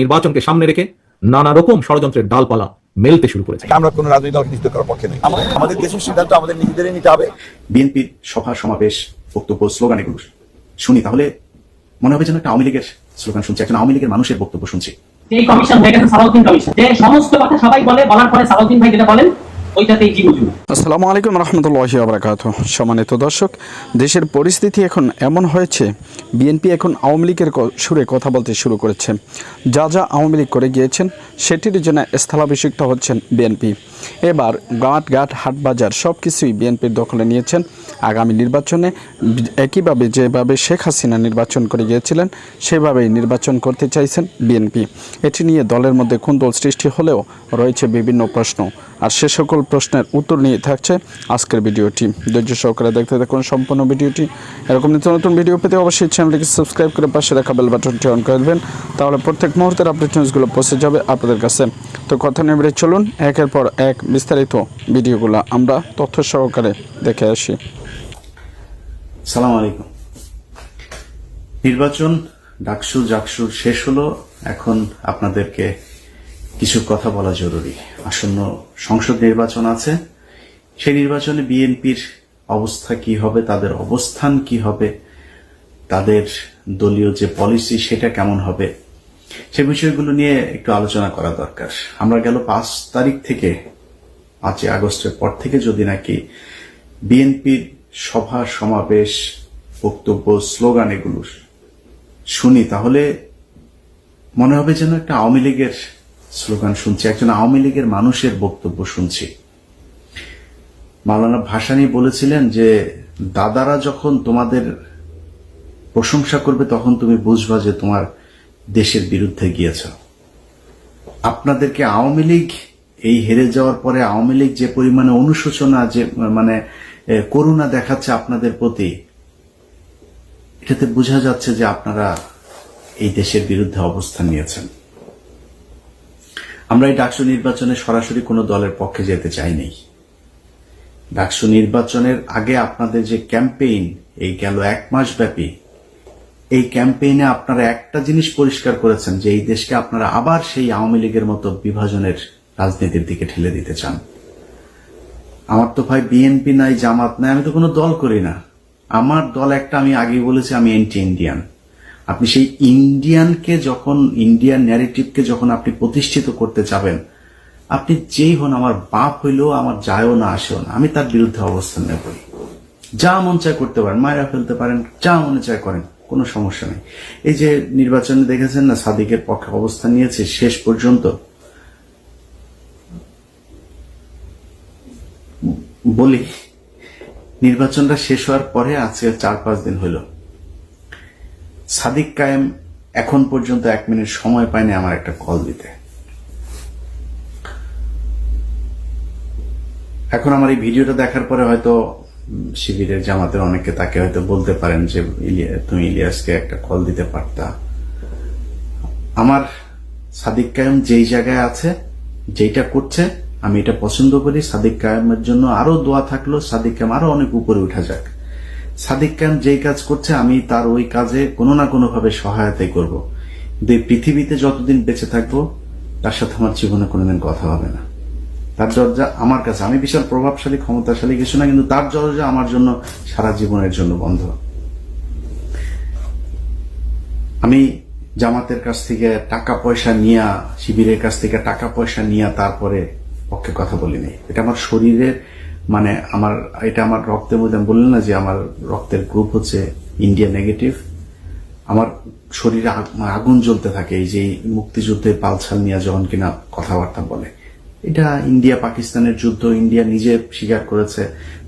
নির্বাচনকে সামনে রেখে নানা রকম ষড়যন্ত্রের ডালপালা মেলতে শুরু করেছে। আমরা কোনো রাজনৈতিক দলকে নিষিদ্ধ করার পক্ষে নেই। আমাদের দেশের সিদ্ধান্ত আমাদের নিজেদেরই নিতে হবে। বিএনপির সভা সমাবেশ বক্তব্য স্লোগান এগুলো। শুনি তাহলে মনে হবে যেন একটা আওয়ামী লীগের স্লোগান শুনছি একজন আওয়ামী লীগের মানুষের বক্তব্য শুনছি। এই কমিশন হয়ে গেছে সালাউদ্দিন কমিশন। যে সমস্ত কথা সবাই বলে বলার পরে সালাউদ্দিন ভাই যেটা বলেন আসসালামু আলাইকুম রহমতুল্লাহি আবরাকাত সম্মানিত দর্শক, দেশের পরিস্থিতি এখন এমন হয়েছে, বিএনপি এখন আওয়ামী লীগের সুরে কথা বলতে শুরু করেছে। যা যা আওয়ামী লীগ করে গিয়েছেন, সেটির জন্য স্থলাভিষিক্ত হচ্ছেন বিএনপি। এবার গাঁট গাঁট হাট বাজার সব কিছুই বিএনপির দখলে নিয়েছেন আগামী নির্বাচনে একইভাবে যেভাবে শেখ হাসিনা নির্বাচন করে গিয়েছিলেন, সেভাবেই নির্বাচন করতে চাইছেন বিএনপি। এটি নিয়ে দলের মধ্যে কুন্দল সৃষ্টি হলেও রয়েছে বিভিন্ন প্রশ্ন। আর সে সকল প্রশ্নের উত্তর নিয়ে থাকছে আজকের ভিডিওটি। ধৈর্য সহকারে দেখতে থাকুন সম্পূর্ণ ভিডিওটি। এরকম নিত্য নতুন ভিডিও পেতে অবশ্যই চ্যানেলটিকে সাবস্ক্রাইব করে পাশে রাখা বেল বাটনটি অন করে দেবেন। তাহলে প্রত্যেক মুহূর্তের আপডেট নিউজগুলো পৌঁছে যাবে আপনাদের কাছে। তো কথা নেই বেড়ে চলুন, একের পর এক বিস্তারিত ভিডিওগুলো আমরা তথ্য সহকারে দেখে আসি। সালাম আলাইকুম। নির্বাচন ডাকসু জাকসুর শেষ হলো, এখন আপনাদেরকে কিছু কথা বলা জরুরি। আসন্ন সংসদ নির্বাচন আছে, সেই নির্বাচনে বিএনপির অবস্থা কি হবে, তাদের অবস্থান কি হবে, তাদের দলীয় যে পলিসি সেটা কেমন হবে, সে বিষয়গুলো নিয়ে একটু আলোচনা করা দরকার। আমরা গেল পাঁচ তারিখ থেকে, পাঁচই আগস্টের পর থেকে যদি নাকি বিএনপির সভা, সমাবেশ, বক্তব্য, স্লোগান এগুলো শুনি, তাহলে মনে হবে যেন একটা আওয়ামী লীগের স্লোগান শুনছি, একজন আওয়ামী লীগের মানুষের বক্তব্য শুনছি। মাওলানা ভাসানি বলেছিলেন যে, দাদারা যখন তোমাদের প্রশংসা করবে, তখন তুমি বুঝবা যে তোমার দেশের বিরুদ্ধে গিয়েছ। আপনাদেরকে আওয়ামী লীগ, এই হেরে যাওয়ার পরে আওয়ামী লীগ যে পরিমাণে অনুশোচনা, যে মানে করুণা দেখাচ্ছে আপনাদের প্রতি। এটাতে বোঝা যাচ্ছে যে আপনারা এই দেশের বিরুদ্ধে অবস্থান নিয়েছেন। আমরা এই ডাকসু নির্বাচনে সরাসরি কোনো দলের পক্ষে যেতে চাইনি ডাকসু নির্বাচনের আগে আপনাদের যে ক্যাম্পেইন, এই গেল এক মাস ব্যাপী, এই ক্যাম্পেইনে আপনারা একটা জিনিস পরিষ্কার করেছেন যে এই দেশকে আপনারা আবার সেই আওয়ামী লীগের মতো বিভাজনের রাজনীতির দিকে ঠেলে দিতে চান। আমার তো ভাই বিএনপি নাই, জামাত নাই, আমি তো কোনো দল করি না। আমার দল একটা আমি আগে বলেছি, আমি এন্টি ইন্ডিয়ান আপনি সেই ইন্ডিয়ানকে যখন ইন্ডিয়ান ন্যারেটিভকে যখন আপনি প্রতিষ্ঠিত করতে চাবেন আপনি যেই হন, আমার বাপ হইলেও আমার যায়ও না, আসেও না। আমি তার বিরুদ্ধে অবস্থান নেবই যা মন চায় করতে পারেন, মায়েরা ফেলতে পারেন, যা মনে চায় করেন, কোনো সমস্যা নেই। এই যে নির্বাচনে দেখেছেন না, সাদিকের পক্ষে অবস্থান নিয়েছে, শেষ পর্যন্ত বলি, নির্বাচনটা শেষ হওয়ার পরে আজকে চার পাঁচ দিন হলো সাদিক কায়েম এখন পর্যন্ত এক মিনিট সময় পায়নি আমার একটা কল দিতে। এখন আমার এই ভিডিওটা দেখার পরে হয়তো শিবিরের জামাতের অনেকে তাকে হয়তো বলতে পারেন যে তুমি ইলিয়াসকে একটা কল দিতে পারতা। আমার সাদিক কায়েম যেই জায়গায় আছে, যেইটা করছে আমি এটা পছন্দ করি, সাদিক কায়েমের জন্য আরও দোয়া থাকল সাদিক কায়েম আরও অনেক উপরে উঠা যাক। সাদিক কায়েম যেই কাজ করছে, আমি তার ওই কাজে কোনো না কোনো ভাবে সহায়তাই করব। কিন্তু পৃথিবীতে যতদিন বেঁচে থাকব, তার সাথে আমার জীবনে কোনোদিন কথা হবে না। তার দরজা আমার কাছে, আমি বিশাল প্রভাবশালী, ক্ষমতাশালী কিছু না, কিন্তু তার দরজা আমার জন্য সারা জীবনের জন্য বন্ধ। আমি জামাতের কাছ থেকে টাকা পয়সা নিয়া, শিবিরের কাছ থেকে টাকা পয়সা নিয়া, তারপরে পক্ষে কথা বলিনি। এটা আমার শরীরের মানে আমার, এটা আমার রক্তের মধ্যে, আমি বললাম না যে আমার রক্তের গ্রুপ হচ্ছে ইন্ডিয়া নেগেটিভ আমার শরীরে আগুন জ্বলতে থাকে, এই যে মুক্তিযুদ্ধে পালছাল নিয়ে যখন কিনা কথাবার্তা বলে। এটা ইন্ডিয়া পাকিস্তানের যুদ্ধ ইন্ডিয়া নিজে স্বীকার করেছে।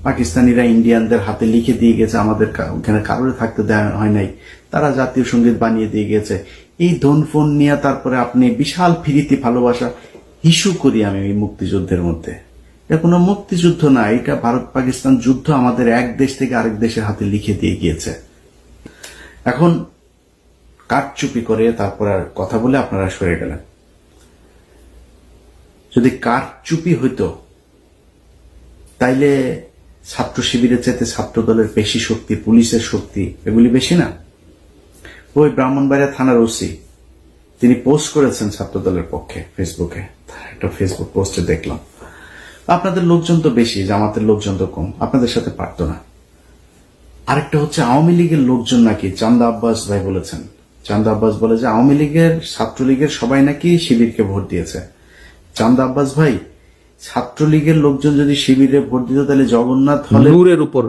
পাকিস্তানিরা ইন্ডিয়ানদের হাতে লিখে দিয়ে গেছে, আমাদের ওখানে কারোর থাকতে দেওয়া হয় নাই। তারা জাতীয় সংগীত বানিয়ে দিয়ে গেছে। এই ধন ফোন নিয়ে তারপরে আপনি বিশাল ফিরিতি ভালোবাসা ইস্যু করি আমি এই মুক্তিযুদ্ধের মধ্যে। এটা কোনো মুক্তিযুদ্ধ না, এটা ভারত পাকিস্তান যুদ্ধ আমাদের এক দেশ থেকে আরেক দেশের হাতে লিখে দিয়ে গিয়েছে। এখন কাঠচুপি করে তারপর আর কথা বলে আপনারা সরে গেলেন। যদি কাঠচুপি হইতো, তাইলে ছাত্র শিবিরের চাইতে ছাত্র দলের বেশি শক্তি, পুলিশের শক্তি, এগুলি বেশি না? ওই ব্রাহ্মণবাড়িয়া থানার ওসি, তিনি পোস্ট করেছেন ছাত্রদলের পক্ষে, ফেসবুকে। একটা ফেসবুক পোস্টে দেখলাম। আপনাদের লোকজন তো বেশি, জামাতের লোকজন তো কম, আপনাদের সাথে পারতো না। আরেকটা হচ্ছে আওয়ামী লীগের লোকজন নাকি, চান্দা আব্বাস ভাই বলেছেন। চান্দা আব্বাস বলে যে আওয়ামী লীগের ছাত্রলীগের সবাই নাকি শিবিরকে ভোট দিয়েছে। চান্দা আব্বাস ভাই, ছাত্রলীগের লোকজন যদি শিবিরে ভোট দিত তাহলে জগন্নাথ হলে নূরের উপর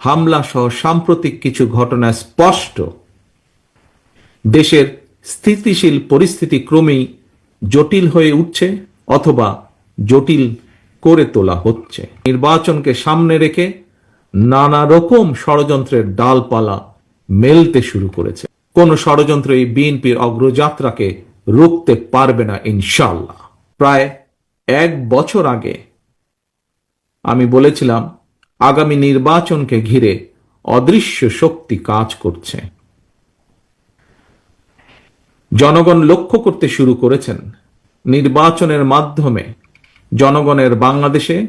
হামলা সহ সাম্প্রতিক কিছু ঘটনা স্পষ্ট। দেশের স্থিতিশীল পরিস্থিতি ক্রমেই জটিল হয়ে উঠছে অথবা জটিল করে তোলা হচ্ছে। নির্বাচনকে সামনে রেখে নানা রকম ষড়যন্ত্রের ডালপালা মেলতে শুরু করেছে। কোন ষড়যন্ত্র এই বিএনপির অগ্রযাত্রাকে রুখতে পারবে না ইনশাল্লাহ প্রায় এক বছর আগে আমি বলেছিলাম, আগামী নির্বাচনকে ঘিরে অদৃশ্য শক্তি কাজ করছে। জনগণ লক্ষ্য করতে শুরু করেছেন নির্বাচনের মাধ্যমে। জনগণের বাংলাদেশে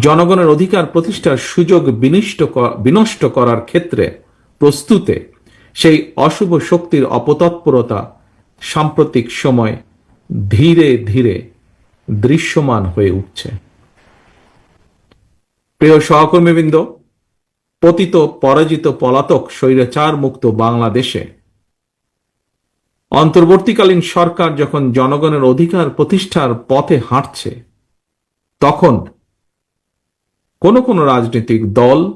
জনগণের অধিকার প্রতিষ্ঠার সুযোগ বিনিষ্ট বিনষ্ট করার ক্ষেত্রে প্রস্তুতে সেই অশুভ শক্তির অপতৎপরতা সাম্প্রতিক সময় ধীরে ধীরে দৃশ্যমান হয়ে উঠছে। প্রিয় সহকর্মীবৃন্দ, পতিত পরাজিত পলাতক স্বৈরাচার মুক্ত বাংলাদেশে অন্তর্বর্তীকালীন সরকার যখন জনগণের অধিকার প্রতিষ্ঠার পথে হাঁটছে, তখন কোন কোন রাজনৈতিক দল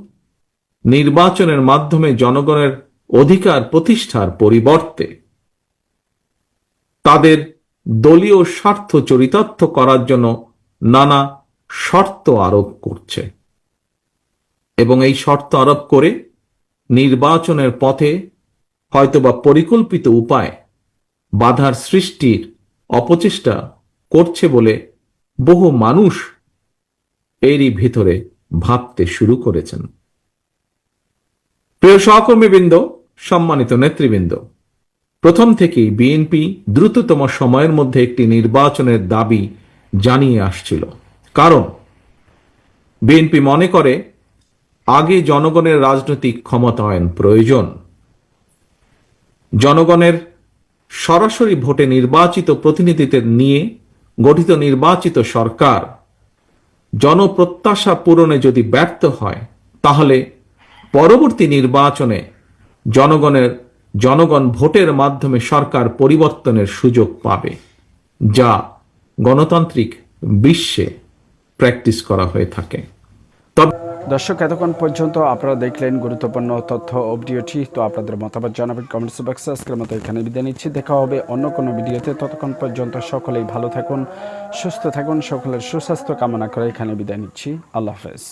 নির্বাচনের মাধ্যমে জনগণের অধিকার প্রতিষ্ঠার পরিবর্তে তাদের দলীয় স্বার্থ চরিতার্থ করার জন্য নানা শর্ত আরোপ করছে এবং এই শর্ত আরোপ করে নির্বাচনের পথে হয়তোবা পরিকল্পিত উপায় বাধার সৃষ্টির অপচেষ্টা করছে বলে বহু মানুষ এরই ভিতরে ভাবতে শুরু করেছেন। প্রিয় সহকর্মীবৃন্দ, সম্মানিত নেতৃবৃন্দ, প্রথম থেকেই বিএনপি দ্রুততম সময়ের মধ্যে একটি নির্বাচনের দাবি জানিয়ে আসছিল। কারণ, বিএনপি মনে করে আগে জনগণের রাজনৈতিক ক্ষমতায়ন প্রয়োজন। জনগণের সরাসরি ভোটে নির্বাচিত প্রতিনিধিদের নিয়ে গঠিত নির্বাচিত সরকার জনপ্রত্যাশা পূরণে যদি ব্যর্থ হয়, তাহলে পরবর্তী নির্বাচনে জনগণের, জনগণ ভোটের মাধ্যমে সরকার পরিবর্তনের সুযোগ পাবে, যা গণতান্ত্রিক বিশ্বে প্র্যাকটিস করা হয়ে থাকে। দর্শক, এতক্ষণ পর্যন্ত আপনারা দেখলেন গুরুত্বপূর্ণ তথ্য ও ভিডিওটি তো আপনাদের মতামত জানাবেন কমেন্টস বক্সে আজকের মতো এখানে বিদায় নিচ্ছি। দেখা হবে অন্য কোনো ভিডিওতে ততক্ষণ পর্যন্ত সকলেই ভালো থাকুন, সুস্থ থাকুন, সকলের সুস্বাস্থ্য কামনা করে এখানে বিদায় নিচ্ছি। আল্লাহ হাফেজ।